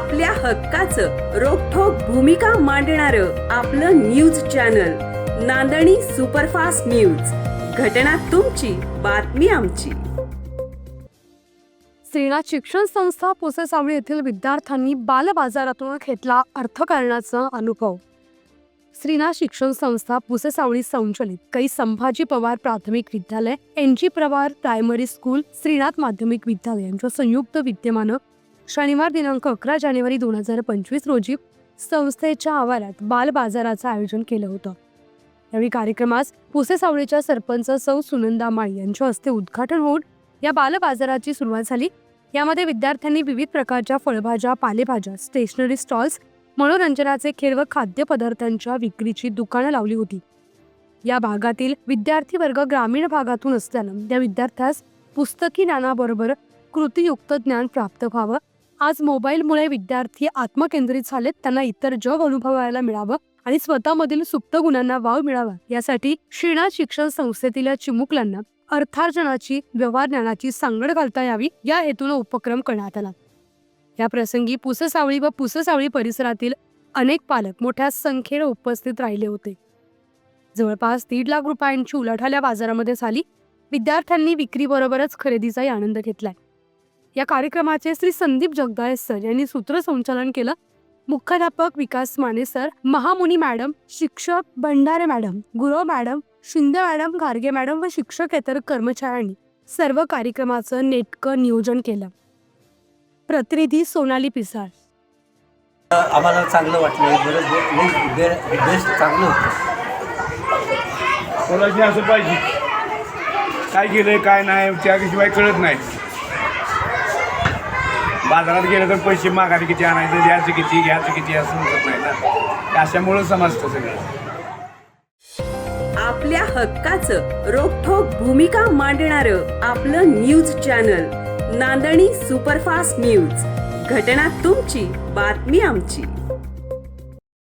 आपल्या हक्काचं रोखोक भूमिका मांडणार आपलं news channel Nandani superfast news. घटना तुमची बातमी आमची. श्रीनाथ शिक्षण संस्था पुसेसावळी येथील विद्यार्थ्यांनी बालबाजारातून घेतला अर्थकारणाचा अनुभव. श्रीनाथ शिक्षण संस्था पुसेसावळी संचलित कै संभाजी पवार प्राथमिक विद्यालय N G Pawar primary school Shrinath माध्यमिक विद्यालय यांच्या संयुक्त विद्यमानं शनिवार दिनांक अकरा जानेवारी दोन हजार पंचवीस रोजी संस्थेच्या आवारात बाल बाजाराचं आयोजन केलं होतं. यावेळी कार्यक्रमास पुसेसावळीच्या सरपंच सौ सुनंदा माळी यांच्या हस्ते उद्घाटन होऊन या बालबाजाराची सुरुवात झाली. यामध्ये विद्यार्थ्यांनी विविध प्रकारच्या फळभाज्या पालेभाज्या स्टेशनरी स्टॉल्स मनोरंजनाचे खेळ व खाद्यपदार्थांच्या विक्रीची दुकानं लावली होती. या भागातील विद्यार्थी वर्ग ग्रामीण भागातून असल्यानं त्या विद्यार्थ्यास पुस्तकी ज्ञानाबरोबर कृतीयुक्त ज्ञान प्राप्त व्हावं आज मोबाईलमुळे विद्यार्थी आत्मकेंद्रित झालेत. त्यांना इतर जग अनुभवायला मिळावं आणि स्वतःमधील सुप्त गुणांना वाव मिळावा. यासाठी श्रीनाथ शिक्षण संस्थेतील चिमुकलांना अर्थार्जनाची व्यवहार ज्ञानाची सांगड घालता यावी. या हेतून उपक्रम करण्यात आला. या प्रसंगी पुससावळी व पुससावळी परिसरातील अनेक पालक मोठ्या संख्येने उपस्थित राहिले होते. जवळपास दीड लाख रुपयांची उलाढाल बाजारामध्ये झाली. विद्यार्थ्यांनी विक्रीबरोबरच खरेदीचाही आनंद घेतलाय. या कार्यक्रमाचे श्री संदीप जगदाळे सर यांनी सूत्रसंचालन केलं. मुख्याध्यापक विकास माने सर महामुनी मॅडम शिक्षक Bhandare madam Gurav madam Shinde madam Garge madam व शिक्षकेतर कर्मचाऱ्यांनी सर्व कार्यक्रमाचं नेटकं नियोजन केलं. प्रतिनिधी सोनाली पिसाळ. आम्हाला चांगलं वाटलं. बरं बेस्ट चांगलं होतं. कोणाची असं पाहिजे. काय केलंय काय नाही त्याशिवाय कळत नाही. बाजारात गेलं तर पैसे मागायचे किती आणायचं द्यायचं किती घ्यायचं किती असं समजत नाही ना. अशामुळं समजतं सगळं. आपल्या हक्काचं रोखोक भूमिका मांडणार आपलं news channel Nandani superfast news. घटना तुमची बातमी आमची.